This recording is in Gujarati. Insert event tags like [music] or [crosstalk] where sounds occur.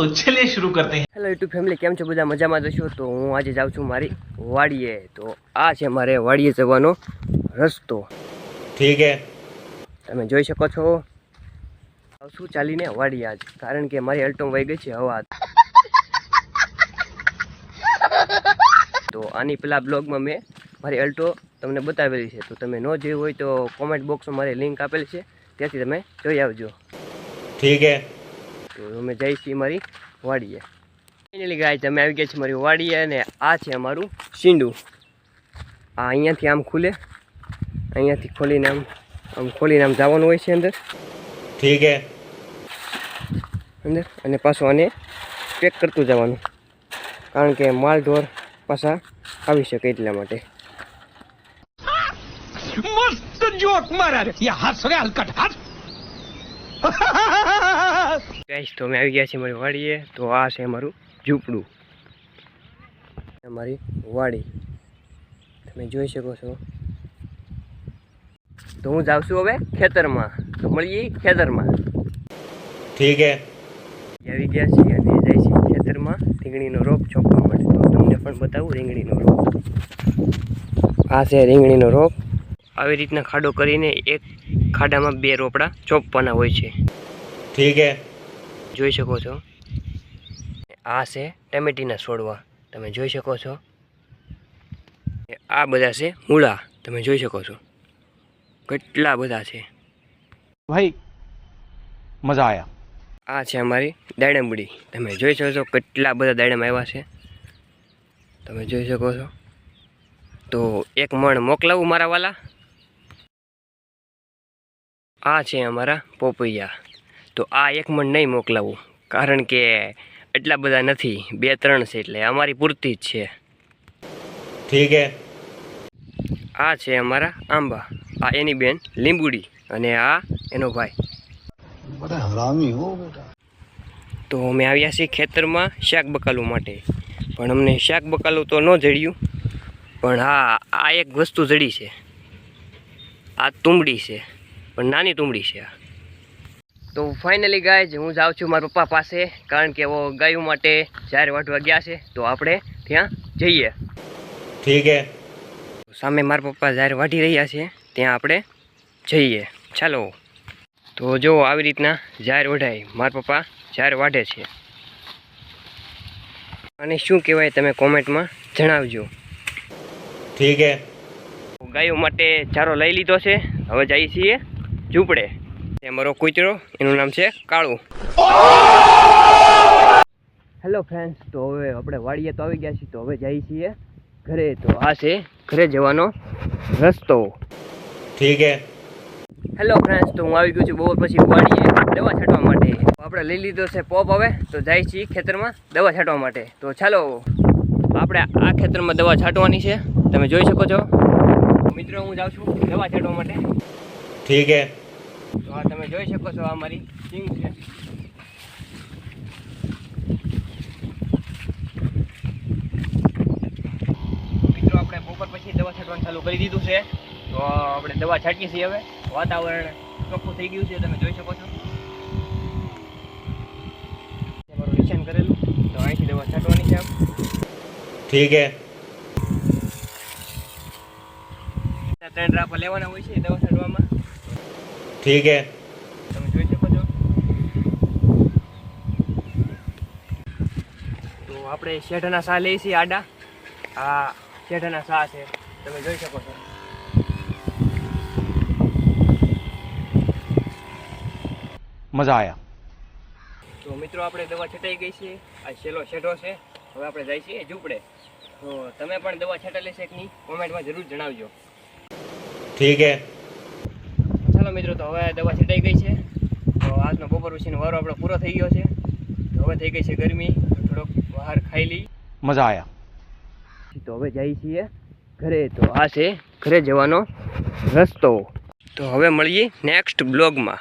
તો ચલે શરૂ કરતે હેલો યુટ્યુબ ફેમિલી કેમ છો બધા? મજામાં જશો તો હું આજે જાઉં છું મારી વાડીએ. તો આ છે મારે વાડીએ જવાનો રસ્તો. ઠીક હે. તમે જોઈ શકો છો. શું ચાલીને વાડી આજ. કારણ કે મારી અલ્ટો વહી ગઈ છે હવા. તો આની પેલા બ્લોગમાં મેં મારી અલ્ટો તમને બતાવેલી છે. તો તમે ન જોઈ હોય તો કોમેન્ટ બોક્સમાં મારી લિંક આપેલી છે. ત્યાંથી તમે જોઈ આવજો. ઠીક હે. તો અમે જઈ છીએ મારી વાડીએ. ફાઇનલી ગાય તમે આવી ગયા છીએ મારી વાડીએ અને આ છે અમારું શીંડું. આ અહીંયાથી આમ ખુલે. અહીંયાથી ખોલીને આમ આમ ખોલીને આમ જવાનું હોય છે અંદર. ઠીક હે. અંદર અને પાછું આને પેક કરતું જવાનું. કારણ કે માલ ઢોર પાછા આવી શકે એટલા માટે. મસ્ત જોક મારા રે. યા હસ હલકટ હસ [laughs] ગાઈશ તો અમે આવી ગયા છીએ મારી વાડીએ. તો આ છે અમારું ઝૂંપડું. અમારી વાડી. તમે જોઈ શકો છો. તો હું જાઉં છું હવે ખેતરમાં. તો મળીએ ખેતરમાં. ઠીક હે. આવી ગયા છીએ અને જાય છે ખેતરમાં રીંગણીનો રોપ છોપવા માટે. તો તમને પણ બતાવું રીંગણીનો રોપ. આ છે રીંગણીનો રોપ. આવી રીતના ખાડો કરીને એક ખાડામાં બે રોપડા ચોપવાના હોય છે. ઠીક હે. જોઈ શકો છો. આ છે ટમેટીના છોડવા. તમે જોઈ શકો છો. આ બધા છે મૂળા. તમે જોઈ શકો છો. કેટલા બધા છે. ભાઈ મજા આવ્યા આ છે અમારી દાડમબડી. તમે જોઈ શકો છો કેટલા બધા દાડમ આવ્યા છે. તમે જોઈ શકો છો. તો એક મણ મોકલાવું મારા વાલા? આ છે અમારા પોપૈયા. તો આ એક મણ નહીં મોકલાવું કારણ કે એટલા બધા નથી બે ત્રણ છે એટલે અમારી પૂરતી જ છે. ઠીક હે. આ છે અમારા આંબા આ એની બેન લીંબુડી અને આ એનો ભાઈ. તો અમે આવ્યા છીએ ખેતરમાં શાક બકાલું માટે પણ અમને શાક બકાલું તો ન જડ્યું પણ હા આ એક વસ્તુ જડી છે. આ તુંબડી છે પણ નાની તુંબડી છે આ. તો ફાઇનલી ગાય હું જાઉં છું મારા પપ્પા પાસે કારણ કે એવો ગાયું માટે જાહેર વાઢવા ગયા છે તો આપણે ત્યાં જઈએ. ઠીક હે. સામે મારા પપ્પા જાહેર વાઢી રહ્યા છે ત્યાં આપણે જઈએ. ચાલો. તો જો આવી રીતના જાહેર વઢાય મારા પપ્પા જાહેર વાઢે છે. અને શું કહેવાય તમે કોમેન્ટમાં જણાવજો. ઠીક હે. ગાયો માટે ચારો લઈ લીધો છે હવે જઈએ છીએ ઝૂંપડે. અમારો કૂતરો એનું નામ છે કાળુ. હેલો ફ્રેન્ડ્સ તો હવે આપણે વાડીએ તો આવી ગયા છીએ તો હવે જઈએ છીએ ઘરે. તો આ છે ઘરે જવાનો રસ્તો. ઠીક હેલો ફ્રેન્ડ્સ તો હું આવી ગયો છું બહુ પછી વાડીએ દવા છાંટવા માટે. આપણે લઈ લીધો છે પોપ હવે તો જાય છીએ ખેતરમાં દવા છાંટવા માટે. તો ચાલો આપણે આ ખેતરમાં દવા છાંટવાની છે. તમે જોઈ શકો છો. મિત્રો હું જાઉં છું દવા છાંટવા માટે. ઠીક હે. તો આ તમે જોઈ શકો છો આ મારી સિંગ છે. મિત્રો આપણે બપોર પછી દવા છાંટવાનું ચાલુ કરી દીધું છે. તો આપણે દવા છાંટીએ છીએ હવે. વાતાવરણ ચોખ્ખું થઈ ગયું છે તમે જોઈ શકો છો. મારું નિશાન કરેલું. તો અહીંથી દવા છાંટવાની છે ઠીક હે. ત્રણ ડ્રાપા લેવાના હોય છે દવા છાંટવામાં. ઠીક હે. તમે જોઈ શકો છો તો આપણે શેઠના સા લઈએ છીએ આડા. આ શેઠના સા છે. તમે જોઈ શકો છો. મજા આવ્યા તો મિત્રો આપણે દવા છટાઈ ગઈ છીએ. આ છેલ્લો શેઠો છે. હવે આપણે જાય છીએ ઝૂંપડે. તો તમે પણ દવા છટાલી લેશે કે નહીં? કોમેન્ટમાં જરૂર જણાવજો. ઠીક હે. ચાલો મિત્રો તો હવે દવા છટાઈ ગઈ છે. તો આજનો બપોર પછીનો વારો આપણો પૂરો થઈ ગયો છે. તો હવે થઈ ગઈ છે ગરમી. થોડોક બહાર ખાઈ લઈ. મજા આવ્યા તો હવે જઈએ છીએ ઘરે. તો આ છે ઘરે જવાનો રસ્તો. તો હવે મળીએ નેક્સ્ટ બ્લોગમાં